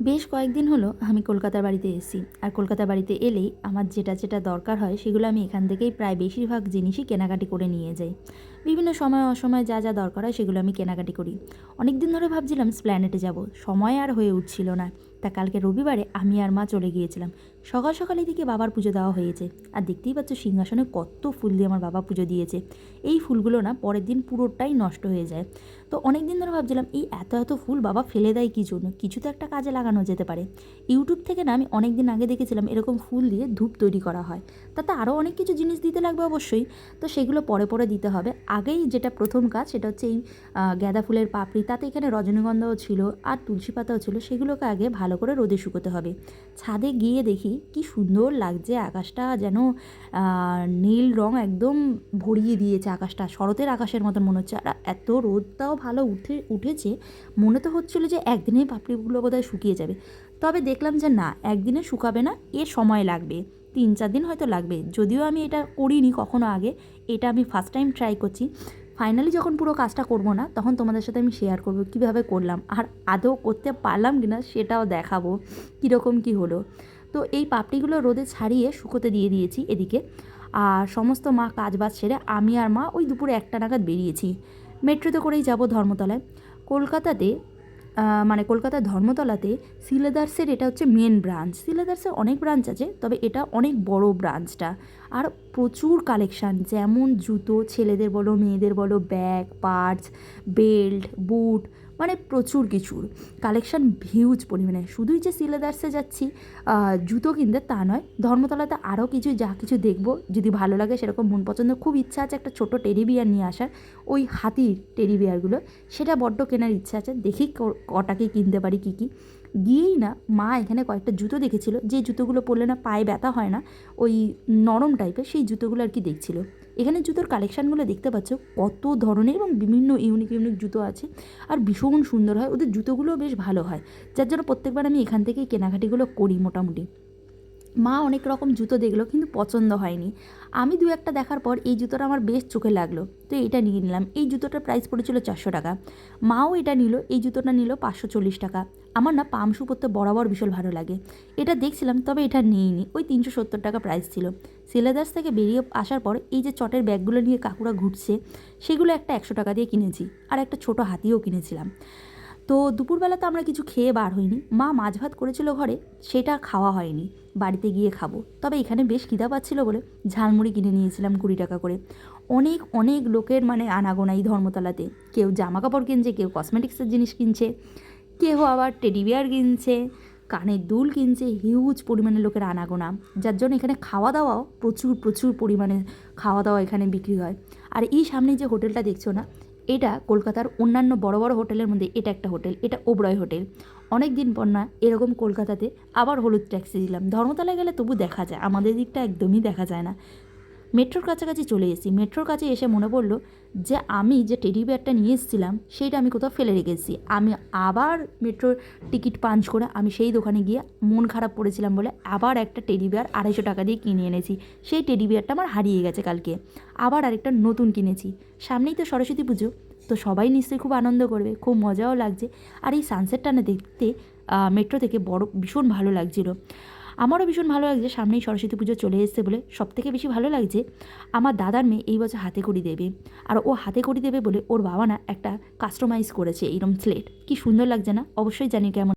বেশ কয়েকদিন হলো আমি কলকাতার বাড়িতে এসেছি। আর কলকাতার বাড়িতে এলেই আমার যেটা যেটা দরকার হয় সেগুলো আমি এখান থেকেই প্রায় বেশিরভাগ জিনিসই কেনাকাটি করে নিয়ে যাই। বিভিন্ন সময় অসময় যা যা দরকার হয় সেগুলো আমি কেনাকাটি করি। অনেক দিন ধরে ভাবছিলাম স্প্ল্যানেটে যাব। সময় আর হয়ে উঠছিল না। তা কালকে রবিবারে আমি আর মা চলে গিয়েছিলাম। সকাল সকালে দিকে বাবার পুজো দেওয়া হয়েছে। আর দেখতেই পাচ্ছ সিংহাসনে কত ফুল দিয়ে আমার বাবা পুজো দিয়েছে। এই ফুলগুলো না পরের দিন পুরোটাই নষ্ট হয়ে যায়। তো অনেক দিন ধরে ভাবছিলাম, এই এত এত ফুল বাবা ফেলে দেয় কী জন্য? কিছু তো একটা কাজে লাগানো যেতে পারে। ইউটিউব থেকে না আমি অনেক দিন আগে দেখেছিলাম এরকম ফুল দিয়ে ধূপ তৈরি করা হয়। তাতে আরও অনেক কিছু জিনিস দিতে লাগবে অবশ্যই। তো সেগুলো পরে পরে দিতে হবে। আগেই যেটা প্রথম কাজ সেটা হচ্ছে এই গাঁদা ফুলের পাপড়ি, তাতে এখানে রজনীগন্ধাও ছিল আর তুলসী পাতাও ছিল। সেগুলোকে আগে ভালো করে রোদে শুকোতে হবে। ছাদে গিয়ে দেখি কি সুন্দর লাগছে আকাশটা যেন নীল রং একদম ভরিয়ে দিয়েছে আকাশটা, শরতের আকাশের মতন মনে হচ্ছে। আর এত রোদটাও ভালো উঠে, উঠেছে, মনে তো হচ্ছিল যে একদিনেই পাপড়িগুলো বোধহয় শুকিয়ে যাবে। তবে দেখলাম যে না, একদিনে শুকাবে না, এর সময় লাগবে। তিন চার দিন হয়তো লাগবে। যদিও আমি এটা করিনি কখনো আগে, এটা আমি ফার্স্ট টাইম ট্রাই করছি। ফাইনালি যখন পুরো কাজটা করব না, তখন তোমাদের সাথে আমি শেয়ার করব কীভাবে করলাম, আর আদৌ করতে পারলাম কি না সেটাও দেখাবো, কীরকম কি হলো। তো এই পাপড়িগুলো রোদে ছাড়িয়ে শুকোতে দিয়ে দিয়েছি এদিকে। আর সমস্ত মা কাজ বাজ সেরে আমি আর মা ওই দুপুরে একটা নাগাদ বেরিয়েছি। মেট্রোতে করেই যাব ধর্মতলায়। কলকাতাতে মানে কলকাতার ধর্মতলাতে সিলেদার্সের এটা হচ্ছে মেন ব্রাঞ্চ সিলেদার্সের অনেক ব্রাঞ্চ আছে, তবে এটা অনেক বড় ব্রাঞ্চটা আর প্রচুর কালেকশান যেমন জুতো ছেলেদের বলো, মেয়েদের বলো ব্যাগ পার্টস বেল্ট বুট মানে প্রচুর কিছুর কালেকশান হিউজ পরিমাণে। শুধুই যে সিলেদার্সে যাচ্ছি জুতো কিনতে তা নয়, ধর্মতলাতে আরও কিছু যা কিছু দেখব। যদি ভালো লাগে, সেরকম মন পছন্দ, খুব ইচ্ছা আছে একটা ছোটো টেডি বিয়ার নিয়ে আসার। ওই হাতির টেডি বিয়ারগুলো সেটা বড্ড কেনার ইচ্ছা আছে। দেখি ক- কটা কি কিনতে পারি, কী কী। গিয়েই না, মা এখানে কয়েকটা জুতো দেখেছিল। যে জুতোগুলো পরলে না পায়ে ব্যথা হয় না, ওই নরম টাইপের সেই জুতোগুলো আর কি দেখছিল। এখানে জুতোর কালেকশানগুলো দেখতে পাচ্ছ, কত ধরনের এবং বিভিন্ন ইউনিক ইউনিক জুতো আছে। আর ভীষণ সুন্দর হয়, ওদের জুতোগুলোও বেশ ভালো হয়। যার জন্য প্রত্যেকবার আমি এখান থেকেই কেনাকাটিগুলো করি মোটামুটি। মা অনেক রকম জুতো দেখল, কিন্তু পছন্দ হয়নি। আমি দু একটা দেখার পর এই জুতোটা আমার বেশ চোখে লাগল। তো এটা নিয়ে নিলাম। এই জুতোটার প্রাইস পড়েছিল চারশো টাকা। মাও এটা নিল, এই জুতোটা নিল পাঁচশো চল্লিশ টাকা। আমার না পাম শু পরতে বরাবর ভীষণ ভালো লাগে। এটা দেখছিলাম, তবে এটা নিইনি। ওই তিনশো সত্তর টাকা প্রাইস ছিল। সিলেদার্স থেকে বেরিয়ে আসার পর এই যে চটের ব্যাগগুলো নিয়ে কাকুরা ঘুরছে, সেগুলো একটা একশো টাকা দিয়ে কিনেছি। আর একটা ছোট হাতিও কিনেছিলাম। তো দুপুরবেলা তো আমরা কিছু খেয়ে বার হইনি। মা মাছ ভাত করেছিল ঘরে, সেটা খাওয়া হয়নি। বাড়িতে গিয়ে খাব। তবে এখানে বেশ খিদা পাচ্ছিল বলে ঝালমুড়ি কিনে নিয়েছিলাম কুড়ি টাকা করে। অনেক অনেক লোকের মানে আনাগোনা এই ধর্মতলাতে। কেউ জামা কাপড় কিনছে, কেউ কসমেটিক্সের জিনিস কিনছে কেউ আবার টেডি বিয়ার কিনছে কানের দুল কিনছে হিউজ পরিমাণে লোকের আনাগোনা। যার জন্য এখানে খাওয়া দাওয়াও প্রচুর প্রচুর পরিমাণে খাওয়া দাওয়া এখানে বিক্রি হয়। আর এই সামনে যে হোটেলটা দেখছ না এটা কলকাতার অন্যান্য বড় বড় হোটেলের মধ্যে এটা একটা হোটেল, এটা ওবরয় হোটেল। অনেক দিন পর না এরকম কলকাতাতে আবার হলুদ ট্যাক্সি দিলাম। ধর্মতলায় গেলে তবু দেখা যায়, আমাদের দিকটা একদমই দেখা যায় না। মেট্রোর কাছাকাছি চলে এসেছি। মেট্রোর কাছে এসে মনে পড়ল যে আমি যে টেডি বিয়ারটা নিয়ে এসেছিলাম, সেইটা আমি কোথাও ফেলে রেখেছি। আমি আবার মেট্রোর টিকিট পাঞ্চ করে আমি সেই দোকানে গিয়ে মন খারাপ পড়েছিলাম বলে আবার একটা টেডি বিয়ার আড়াইশো টাকা দিয়ে কিনে এনেছি। সেই টেডি বিয়ারটা আমার হারিয়ে গেছে কালকে। আবার আরেকটা নতুন কিনেছি। সামনেই তো সরস্বতী পুজো, তো সবাই নিশ্চয়ই খুব আনন্দ করবে, খুব মজাও লাগছে। আর এই সানসেটটা না দেখতে মেট্রো থেকে বড়, ভীষণ ভালো লাগছিল। আমারও ভীষণ ভালো লাগছে, সামনেই সরস্বতী পুজো চলে এসছে বলে সব থেকে বেশি ভালো লাগছে। আমার দাদার মেয়ে এই বছর হাতে করি দেবে আর ও হাতে করি দেবে বলে ওর বাবা না একটা কাস্টমাইজ করেছে এইরকম স্লেট কি সুন্দর লাগছে না? অবশ্যই জানি কেমন